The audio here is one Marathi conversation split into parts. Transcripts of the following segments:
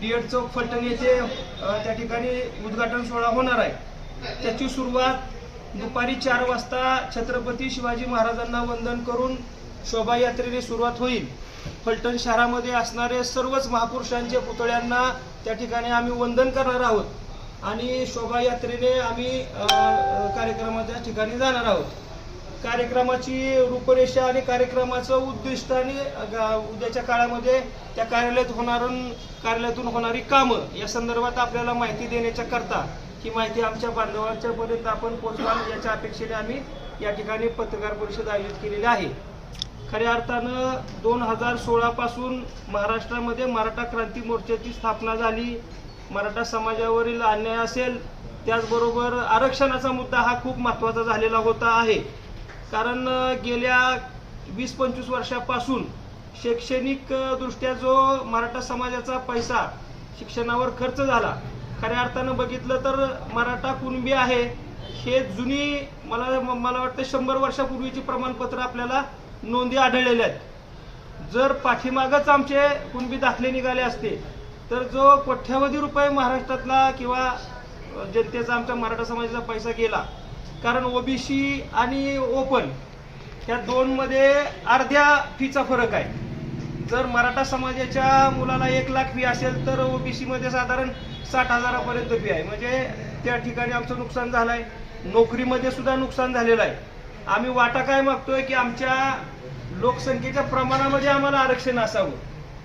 डीएड चौक फलटण येथे त्या ठिकाणी उद्घाटन सोहळा होणार आहे. त्याची सुरुवात दुपारी चार वाजता छत्रपती शिवाजी महाराजांना वंदन करून शोभायात्रेने सुरुवात होईल. फलटण शहरामध्ये असणारे सर्वच महापुरुषांच्या पुतळ्यांना त्या ठिकाणी आम्ही वंदन करणार आहोत आणि शोभायात्रेने आम्ही कार्यक्रमाच्या ठिकाणी जाणार आहोत. कार्यक्रमाची रूपरेषा आणि कार्यक्रमाचं उद्दिष्ट आणि उद्याच्या काळामध्ये त्या कार्यालयात होणार कार्यालयातून होणारी कामं या संदर्भात आपल्याला माहिती देण्याच्या करता ही माहिती आमच्या बांधवांच्या पर्यंत आपण पोहोचवाल याच्या अपेक्षेने आम्ही या ठिकाणी पत्रकार परिषद आयोजित केलेली आहे. खऱ्या अर्थानं दोन हजार सोळा पासून महाराष्ट्रामध्ये मराठा क्रांती मोर्चाची स्थापना झाली. मराठा समाजावरील अन्याय असेल त्याचबरोबर आरक्षणाचा मुद्दा हा खूप महत्त्वाचा झालेला होता आहे. कारण गेल्या वीस पंचवीस वर्षापासून शैक्षणिक दृष्ट्या जो मराठा समाजाचा पैसा शिक्षणावर खर्च झाला खऱ्या अर्थानं बघितलं तर मराठा कुणबी आहे हे जुनी मला मला वाटतं शंभर वर्षापूर्वीची प्रमाणपत्र आपल्याला नोंदी आढळलेल्या आहेत. जर पाठीमागच आमचे कुणबी दाखले निघाले असते तर जो कोट्यावधी रुपये महाराष्ट्रातला किंवा जनतेचा आमच्या मराठा समाजाचा पैसा गेला कारण ओबीसी आणि ओपन ह्या दोनमध्ये अर्ध्या फीचा फरक आहे. जर मराठा समाजाच्या मुलाला एक लाख फी असेल तर ओबीसीमध्ये साधारण साठ हजारापर्यंत फी आहे. म्हणजे त्या ठिकाणी आमचं नुकसान झालं आहे नोकरीमध्ये सुद्धा नुकसान झालेलं आहे. आम्ही वाटा काय मागतोय की आमच्या लोकसंख्येच्या प्रमाणामध्ये आम्हाला आरक्षण असावं.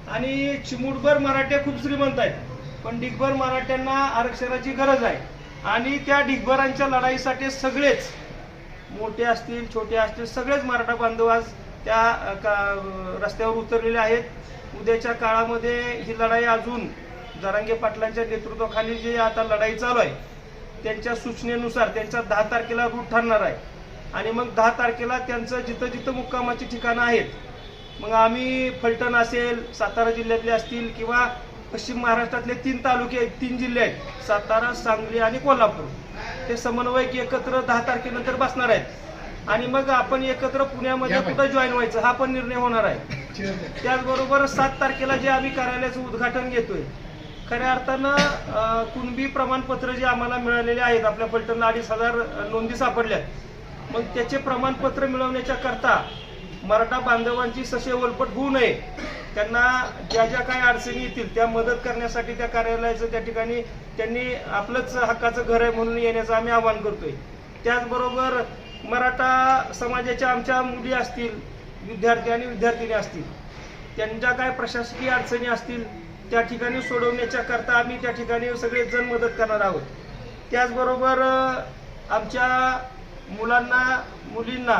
आणि चिमूटभर मराठे खूप श्रीमंत आहेत. पण डिगभर मराठ्यांना आरक्षणाची गरज आहे. आणि त्या डिगभरांच्या लढाईसाठी सगळेच मोठे असतील छोटे असतील सगळेच मराठा बांधव आज त्या का- रस्त्यावर उतरलेले आहेत. उद्याच्या काळामध्ये ही लढाई अजून जरांगे पाटलांच्या नेतृत्वाखाली जी आता लढाई चालू आहे त्यांच्या सूचनेनुसार त्यांच्या दहा तारखेला रूट ठरणार आहे. आणि मग दहा तारखेला त्यांचं जिथं जिथं मुक्कामाची ठिकाणं आहेत मग आम्ही फलटण असेल सातारा जिल्ह्यातले असतील किंवा पश्चिम महाराष्ट्रातले तीन तालुके आहेत तीन जिल्हे आहेत सातारा सांगली आणि कोल्हापूर. हे समन्वयक एकत्र दहा तारखेनंतर बसणार आहेत. आणि मग आपण एकत्र पुण्यामध्ये कुठं जॉईन व्हायचं हा पण निर्णय होणार आहे. त्याचबरोबर सात तारखेला जे आम्ही कार्यालयाचं उद्घाटन घेतोय खऱ्या अर्थानं कुणबी प्रमाणपत्र जे आम्हाला मिळालेले आहेत आपल्या पलटणला अडीच हजार नोंदी सापडल्यात मग त्याचे प्रमाणपत्र मिळवण्याच्या करता मराठा बांधवांची सशे वलपट होऊ नये. त्यांना ज्या ज्या काही अडचणी येतील त्या मदत करण्यासाठी त्या कार्यालयाचं त्या ठिकाणी त्यांनी आपलंच हक्काचं घर आहे म्हणून येण्याचं आम्ही आवाहन करतोय. त्याचबरोबर मराठा समाजाच्या आमच्या मुली असतील विद्यार्थी आणि विद्यार्थिनी असतील त्यांच्या काय प्रशासकीय अडचणी असतील त्या ठिकाणी सोडवण्याच्या करता आम्ही त्या ठिकाणी सगळेजण मदत करणार आहोत. त्याचबरोबर आमच्या मुलांना मुलींना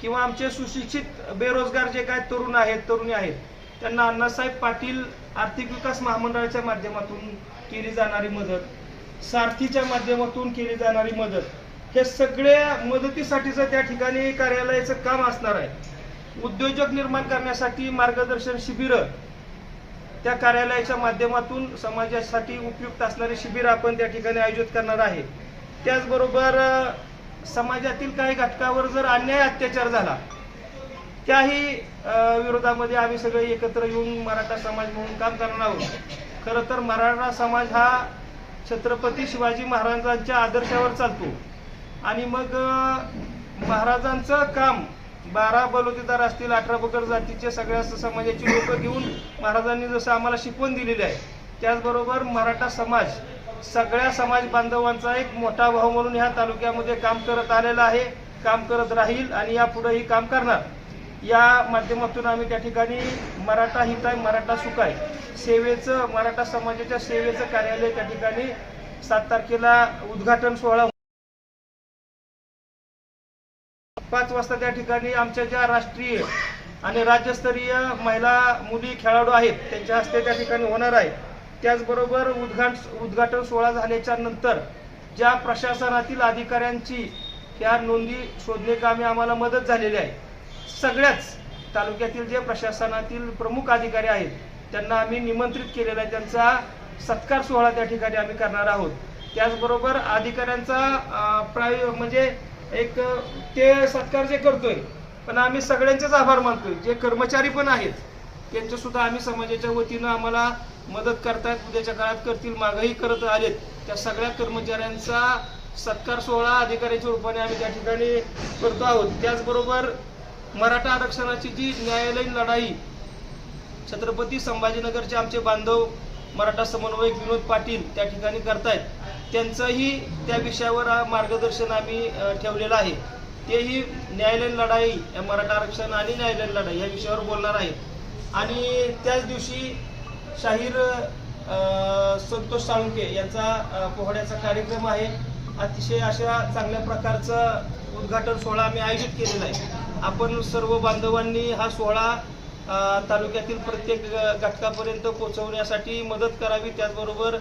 किंवा आमचे सुशिक्षित बेरोजगार जे काय तरुण आहेत तरुणी आहेत त्यांना अण्णासाहेब पाटील आर्थिक विकास महामंडळाच्या माध्यमातून केली जाणारी मदत सारथीच्या माध्यमातून केली जाणारी मदत हे सगळ्या मदतीसाठीचं त्या ठिकाणी कार्यालयाचं काम असणार आहे. उद्योजक निर्माण करण्यासाठी मार्गदर्शन शिबिरं त्या कार्यालयाच्या माध्यमातून समाजासाठी उपयुक्त असणारी शिबिर आपण त्या ठिकाणी आयोजित करणार आहे. त्याचबरोबर समाजातील काही घटकावर जर अन्याय अत्याचार झाला त्याही विरोधामध्ये आम्ही सगळे एकत्र येऊन मराठा समाज म्हणून काम करणार आहोत. खरं तर मराठा समाज हा छत्रपती शिवाजी महाराजांच्या आदर्शावर चालतो. आणि मग महाराजांचं काम बारा बलुतेदार असतील अठरा बकर जातीचे सगळ्या समाजाची लोक घेऊन महाराजांनी जसं आम्हाला शिकवण दिलेली आहे त्याचबरोबर मराठा समाज सगळ्या समाज बांधवांचा एक मोठा भाऊ म्हणून ह्या तालुक्यामध्ये काम करत आलेला आहे काम करत राहील आणि यापुढेही काम करणार. या माध्यमातून आम्ही त्या ठिकाणी मराठा हित आहे मराठा सुख आहे. सेवेचं मराठा समाजाच्या सेवेचं कार्यालय त्या ठिकाणी सात तारखेला उद्घाटन सोहळा पाच वाजता त्या ठिकाणी आमच्या ज्या राष्ट्रीय आणि राज्यस्तरीय महिला मुली खेळाडू आहेत त्यांच्या हस्ते त्या ठिकाणी होणार आहे. त्याचबरोबर उद्घाट उद्घाटन सोहळा झाल्याच्यानंतर ज्या प्रशासनातील अधिकाऱ्यांची ह्या नोंदी शोधणे कामी आम्हाला मदत झालेली आहे. सगळ्याच तालुक्यातील जे प्रशासनातील प्रमुख अधिकारी आहेत त्यांना आम्ही निमंत्रित केलेला आहे. त्यांचा सत्कार सोहळा त्या ठिकाणी आम्ही करणार आहोत. त्याचबरोबर अधिकाऱ्यांचा प्राय म्हणजे एक ते सत्कार जे करतोय पण आम्ही सगळ्यांचेच आभार मानतोय. जे कर्मचारी पण आहेत त्यांचे सुद्धा आम्ही समाजाच्या वतीनं आम्हाला मदत करतात उद्याच्या काळात करतील मागही करत आलेत. त्या सगळ्या कर्मचाऱ्यांचा सत्कार सोहळा अधिकाऱ्याच्या रूपाने आम्ही त्या ठिकाणी करतो आहोत. त्याचबरोबर मराठा आरक्षणाची जी न्यायालयीन लढाई छत्रपती संभाजीनगरचे आमचे बांधव मराठा समन्वयक विनोद पाटील त्या ठिकाणी करतायत. त्यांचंही त्या विषयावर मार्गदर्शन आम्ही ठेवलेलं आहे. तेही न्यायालयीन लढाई या मराठा आरक्षण आणि न्यायालयीन लढाई या विषयावर बोलणार आहेत. आणि त्याच दिवशी शाहीर संतोष साळुंके यांचा पोहड्याचा कार्यक्रम आहे. अतिशय अशा चांगल्या प्रकारचं उद्घाटन सोहळा आम्ही आयोजित केलेला आहे. आपण सर्व बांधवांनी हा सोहळा तालुक्यातील प्रत्येक घटकापर्यंत पोहोचवण्यासाठी मदत करावी. त्याचबरोबर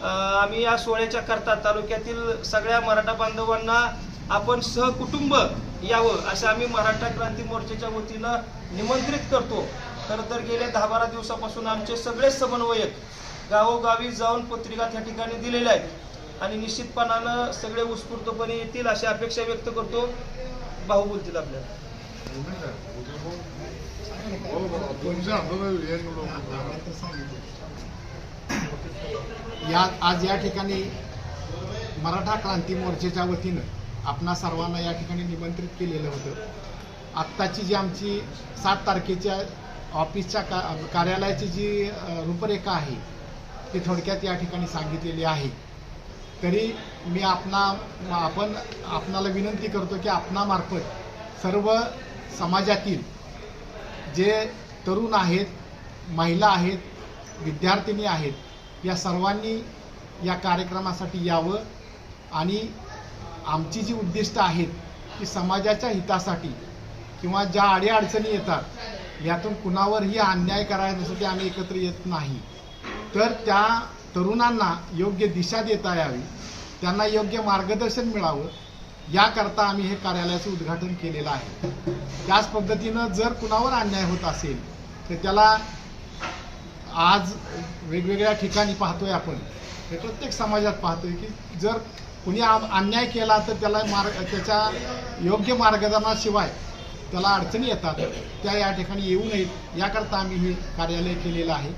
आम्ही या सोहळ्याच्या करता तालुक्यातील सगळ्या मराठा बांधवांना आपण सहकुटुंब यावं असं आम्ही मराठा क्रांती मोर्चाच्या वतीनं निमंत्रित करतो. खरं तर गेल्या दहा बारा दिवसापासून आमचे सगळे समन्वयक गावोगावी जाऊन पत्रिका त्या ठिकाणी दिलेल्या आहेत. आणि निश्चितपणानं सगळे उत्स्फूर्तपणे येतील अशी अपेक्षा व्यक्त करतो. भाऊ बोलतील आपल्याला. या आज या ठिकाणी मराठा क्रांती मोर्चाच्या वतीनं आपणा सर्वांना या ठिकाणी निमंत्रित केलेलं होतं. आत्ताची जी आमची सात तारखेच्या ऑफिसच्या का कार्यालयाची जी रूपरेखा आहे ती थोडक्यात या ठिकाणी सांगितलेली आहे. तरी मी आपणा आपण आपणाला विनंती करतो की आपणामार्फत सर्व समाजातील जे तरुण आहेत महिला आहेत विद्यार्थिनी आहेत या सर्वांनी या कार्यक्रमासाठी यावं आणि आमची जी उद्दिष्ट आहेत ती समाजाच्या हितासाठी किंवा ज्या अडीअडचणी येतात यातून कुणावरही अन्याय करायसाठी आम्ही एकत्र येत नाही. तर त्या तरुणांना योग्य दिशा देता यावी त्यांना योग्य मार्गदर्शन मिळावं याकरता आम्ही हे कार्यालयाचं उद्घाटन केलेलं आहे. त्याच पद्धतीनं जर कुणावर अन्याय होत असेल तर त्याला आज वेगवेगळ्या ठिकाणी पाहतोय आपण. हे प्रत्येक समाजात पाहतोय की जर कुणी अन्याय केला तर त्याला मार्ग त्याच्या योग्य मार्गदर्शनाशिवाय त्याला अडचणी येतात त्या या ठिकाणी येऊ नयेत याकरता आम्ही हे कार्यालय केलेलं आहे.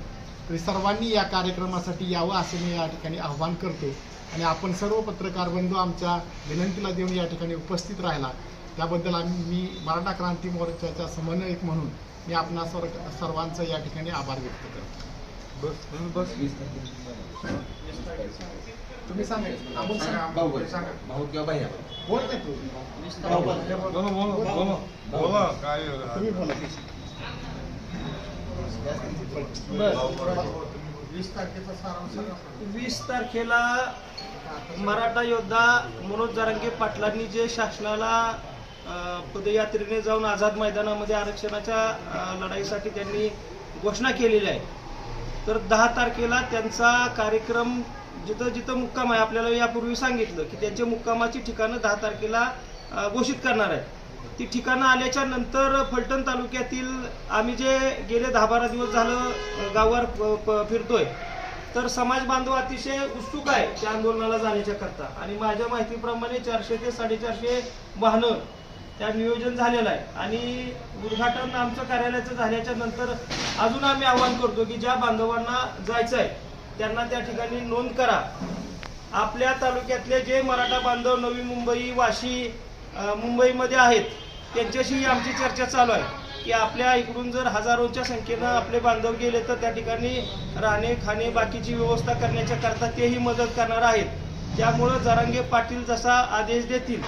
तरी सर्वांनी या कार्यक्रमासाठी यावं असं मी या ठिकाणी आव्हान करतो आणि आपण सर्व पत्रकार बंधू आमच्या विनंतीला देऊन या ठिकाणी उपस्थित राहिला. त्याबद्दल आम्ही मी मराठा क्रांती मोर्चाचा समन्वयक म्हणून मी आपणा सर्व सर्वांचा या ठिकाणी आभार व्यक्त करतो. बस तुम्ही सांगा. आपण सांगा. भाऊ बोल. भाऊ किंवा बहिणा? बोल नाही तू. बोला. बोला. बोला बोला काय तुम्ही बोला. वीस तारखेचा सारांश सांगा. वीस तारखेला मराठा योद्धा मनोज जारंगे पाटलांनी जे शासनाला पदयात्रेने जाऊन आझाद मैदानामध्ये आरक्षणाच्या लढाईसाठी त्यांनी घोषणा केलेली आहे तर दहा तारखेला त्यांचा कार्यक्रम जिथं जिथं मुक्काम आहे आपल्याला यापूर्वी सांगितलं की त्यांच्या मुक्कामाची ठिकाणं दहा तारखेला घोषित करणार आहेत. ती ठिकाणं आल्याच्यानंतर फलटण तालुक्यातील आम्ही जे गेले दहा बारा दिवस झालं गावावर फिरतोय. तर समाज बांधव अतिशय उत्सुक आहे त्या आंदोलनाला जाण्याच्या करता. आणि माझ्या माहितीप्रमाणे चारशे ते साडेचारशे वाहनं त्या नियोजन झालेलं आहे. आणि उद्घाटन आमचं कार्यालयाचं झाल्याच्यानंतर अजून आम्ही आवाहन करतो की ज्या बांधवांना जायचं आहे त्यांना त्या ठिकाणी नोंद करा. आपल्या तालुक्यातले जे मराठा बांधव नवी मुंबई वाशी मुंबईमध्ये आहेत त्यांच्याशी आमची चर्चा चालू आहे. की आपल्या इकडून जर हजारोच्या संख्येनं आपले बांधव गेले तर त्या ठिकाणी राहणे खाणे बाकीची व्यवस्था करण्याच्या करता तेही मदत करणार आहेत. त्यामुळं जरांगे पाटील जसा आदेश देतील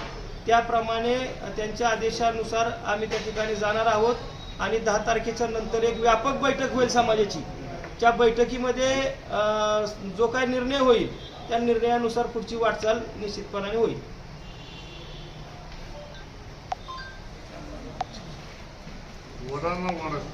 त्याप्रमाणे त्यांच्या आदेशानुसार आम्ही त्या ठिकाणी जाणार आहोत. आणि दहा तारखेच्या नंतर एक व्यापक बैठक होईल समाजाची. त्या बैठकीमध्ये जो काय निर्णय होईल त्या निर्णयानुसार पुढची वाटचाल निश्चितपणाने होईल. वडांना वाढत